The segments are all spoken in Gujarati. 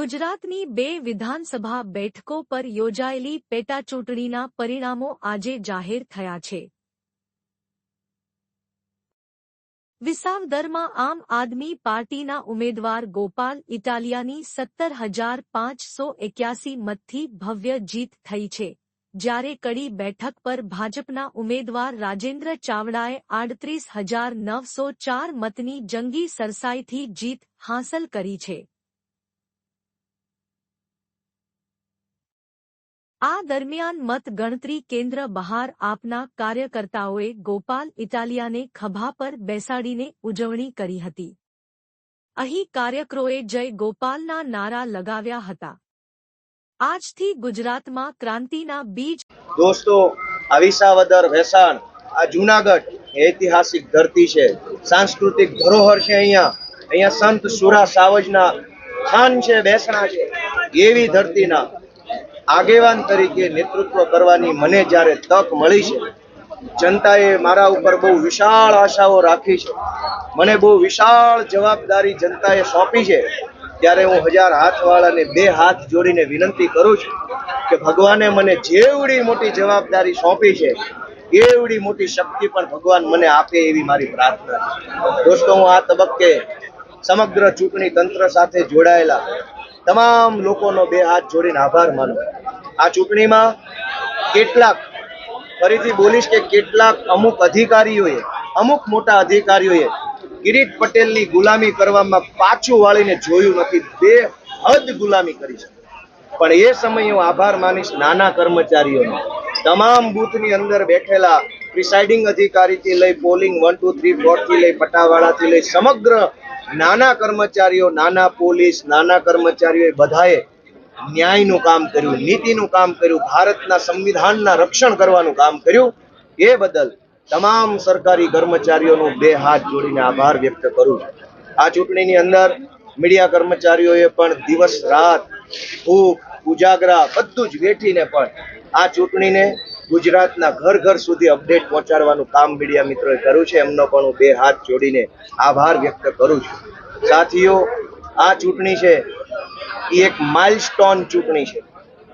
ગુજરાતની બે વિધાનસભા બેઠકો પર યોજાયેલી પેટાચૂંટણીના પરિણામો આજે જાહેર થયા છે. વિસાવદરમાં આમ આદમી પાર્ટીના ઉમેદવાર ગોપાલ ઇટાલિયાની સત્તર હજાર પાંચસો એક્યાસી મતથી ભવ્ય જીત થઈ છે. જ્યારે કડી બેઠક પર ભાજપના ઉમેદવાર રાજેન્દ્ર ચાવડાએ આડત્રીસ હજાર નવસો ચાર મતની જંગી સરસાઈથી જીત હાંસલ કરી છે. આ દરમિયાન મત ગણતરી કેન્દ્ર બહાર આપના કાર્યકર્તાઓએ ગોપાલ ઇટાલિયાને ખભા પર બેસાડીને ઉજવણી કરી હતી. અહીં કાર્યકરોએ જય ગોપાલના નારા લગાવ્યા હતા. આજથી ગુજરાતમાં ક્રાંતિના બીજ દોસ્તો આ ભેસાણ આ જુનાગઢ ઐતિહાસિક ધરતી છે. સાંસ્કૃતિક ધરોહર છે અહીંયા. અહીંયા સંત સુરા સાવજના ખાન છે, બેસણા છે. એવી ધરતીના આગેવાન તરીકે નેતૃત્વ કરવાની મને જ્યારે તક મળી છે, જનતાએ મારા ઉપર બહુ વિશાળ આશાઓ રાખી છે. મને બહુ વિશાળ જવાબદારી જનતાએ સોંપી છે. ત્યારે હું હજાર હાથવાળાને બે હાથ જોડીને વિનંતી કરું છું કે ભગવાને મને જેવડી મોટી જવાબદારી સોંપી છે, એવડી મોટી શક્તિ પણ ભગવાન મને આપે એવી મારી પ્રાર્થના દોસ્તો, હું આ તબક્કે સમગ્ર ચૂંટણી તંત્ર સાથે જોડાયેલા તમામ લોકોનો બે હાથ જોડીને આભાર માનું આ ચૂંટણીમાં કેટલાક, ફરીથી બોલીશ કે કેટલાક અમુક અધિકારીઓએ, અમુક મોટા અધિકારીઓએ કિરીટ પટેલની ગુલામી કરવામાં પાછું વાળીને જોયું નથી. બે હદ ગુલામી કરી છે. પણ એ સમયે હું આભાર માનીશ નાના કર્મચારીઓનો. તમામ બૂથની અંદર બેઠેલા પ્રિસાઇડિંગ અધિકારીથી લઈ, પોલિંગ વન, ટુ, થ્રી, ફોરથી લઈ, પટાવાળાથી લઈ, સમગ્ર નાના કર્મચારીઓ, નાના પોલીસ, નાના કર્મચારીઓ બધાએ ન્યાયનું કામ કર્યું, નીતિનું કામ કર્યું, ભારતના સંવિધાનના રક્ષણ કરવાનું કામ કર્યું, એ બદલ તમામ સરકારી કર્મચારીઓનો બે હાથ જોડીને આભાર વ્યક્ત કરું આ ચૂંટણીની અંદર મીડિયા કર્મચારીઓએ પણ દિવસ, રાત, ભૂખ, ઉજાગરા બધું જ વેઠીને પણ આ ચૂંટણીને ગુજરાતના ઘર ઘર સુધી અપડેટ પહોંચાડવાનું કામ મીડિયા મિત્રોએ કર્યું છે. એમનો પણ હું બે હાથ જોડીને આભાર વ્યક્ત કરું છું. સાથીઓ, આ ચૂંટણી છે એક માઇલસ્ટોન ચૂંટણી છે.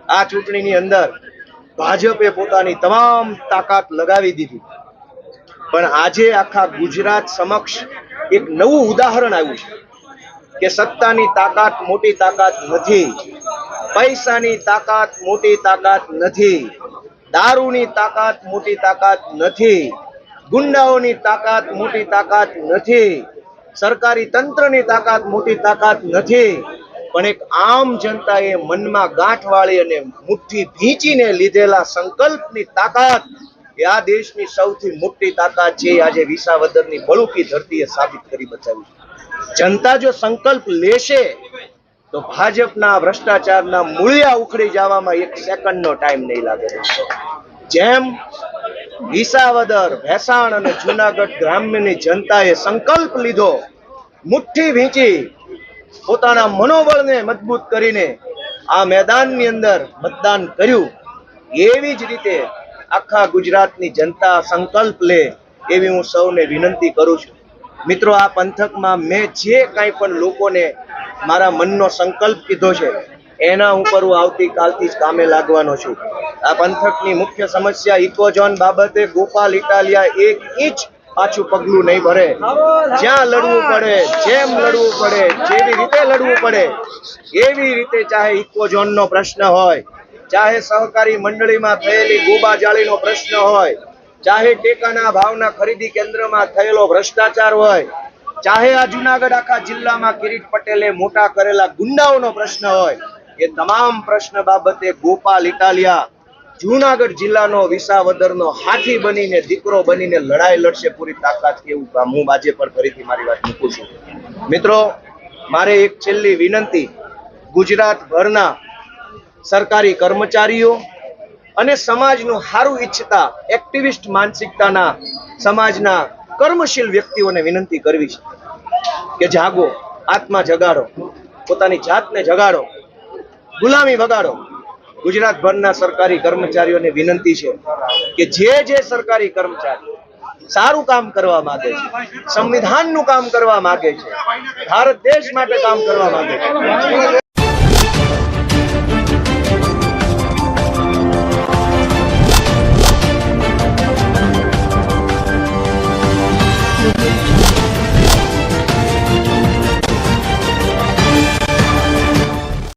આ ચૂંટણીની અંદર ભાજપે પોતાની તમામ તાકાત લગાવી દીધી. પણ આજે આખા ગુજરાત સમક્ષ એક નવું ઉદાહરણ આવ્યું છે કે સત્તાની તાકાત મોટી તાકાત નથી, પૈસાની તાકાત મોટી તાકાત નથી, દારૂની તાકાત મોટી તાકાત નથી, ગુંડાઓની તાકાત મોટી તાકાત નથી, સરકારી તંત્રની તાકાત મોટી તાકાત નથી પણ એક આમ જનતાએ મનમાં ગાંઠ વાળી અને મુઠ્ઠી ભીંચીને લીધેલા સંકલ્પની તાકાત એ આ દેશની સૌથી મોટી તાકાત છે આજે વિસાવદરની બળુકી ધરતીએ સાબિત કરી બતાવી જનતા જો સંકલ્પ લેશે, તો ભાજપના ભ્રષ્ટાચારના મૂળિયા ઉખડી જવામાં એક સેકન્ડનો ટાઈમ નહીં લાગે. જેમ વિસાવદર, ભેસાણ અને જુનાગઢ ગ્રામ્યની જનતાએ સંકલ્પ લીધો, મુઠ્ઠી વીંચી પોતાના મનોબળને મજબૂત કરીને આ મેદાનની અંદર મતદાન કર્યું. એવી જ રીતે આખા ગુજરાતની જનતા સંકલ્પ લે એવી હું સૌને વિનંતી કરું છું. મિત્રો, આ પંથકમાં મેં જે કાંઈ પણ લોકોને મારા મનનો સંકલ્પ કીધો છે, એના ઉપર હું આવતીકાલથી જ કામે લાગવાનો છું. આ પંથકની મુખ્ય સમસ્યા ઇકોઝોન બાબતે ગોપાલ, ઇટાલિયા એક ઇંચ પાછું પગલું નહીં ભરે. જ્યાં લડવું પડે, જેમ લડવું પડે, જેવી રીતે લડવું પડે, એવી રીતે ચાહે ઇકોઝોનનો પ્રશ્ન હોય, ચાહે સહકારી મંડળીમાં થયેલી ગોબાજાળીનો પ્રશ્ન હોય, ચાહે ટેકાના ભાવના ખરીદી કેન્દ્રમાં થયેલો ભ્રષ્ટાચાર હોય, ચાહે આ જુનાગઢ આખા જિલ્લામાં કિરીટ પટેલે મોટા કરેલા ગુંડાઓનો પ્રશ્ન હોય, એ તમામ પ્રશ્ન બાબતે ગોપાલ ઇટાલિયા જુનાગઢ જિલ્લાનો વિસાવદરનો હાથી બનીને, દીકરો બનીને લડાઈ લડશે પૂરી તાકાત એવું હું આજે પર ફરીથી મારી વાત મૂકું છું. મિત્રો, મારે એક છેલ્લી વિનંતી. ગુજરાતભરના સરકારી કર્મચારીઓ અને સમાજનું સારું ઈચ્છતા એક્ટિવિસ્ટ માનસિકતાના સમાજના કર્મશીલ વ્યક્તિઓને વિનંતી કરવી છે કે જાગો, આત્મા જગાડો, પોતાની જાતને જગાડો, ગુલામી વગાડો. ગુજરાતભરના સરકારી કર્મચારીઓને વિનંતી છે કે જે જે સરકારી કર્મચારી સારું કામ કરવા માંગે છે, સંવિધાનનું કામ કરવા માંગે છે, ભારત દેશ માટે કામ કરવા માંગે છે.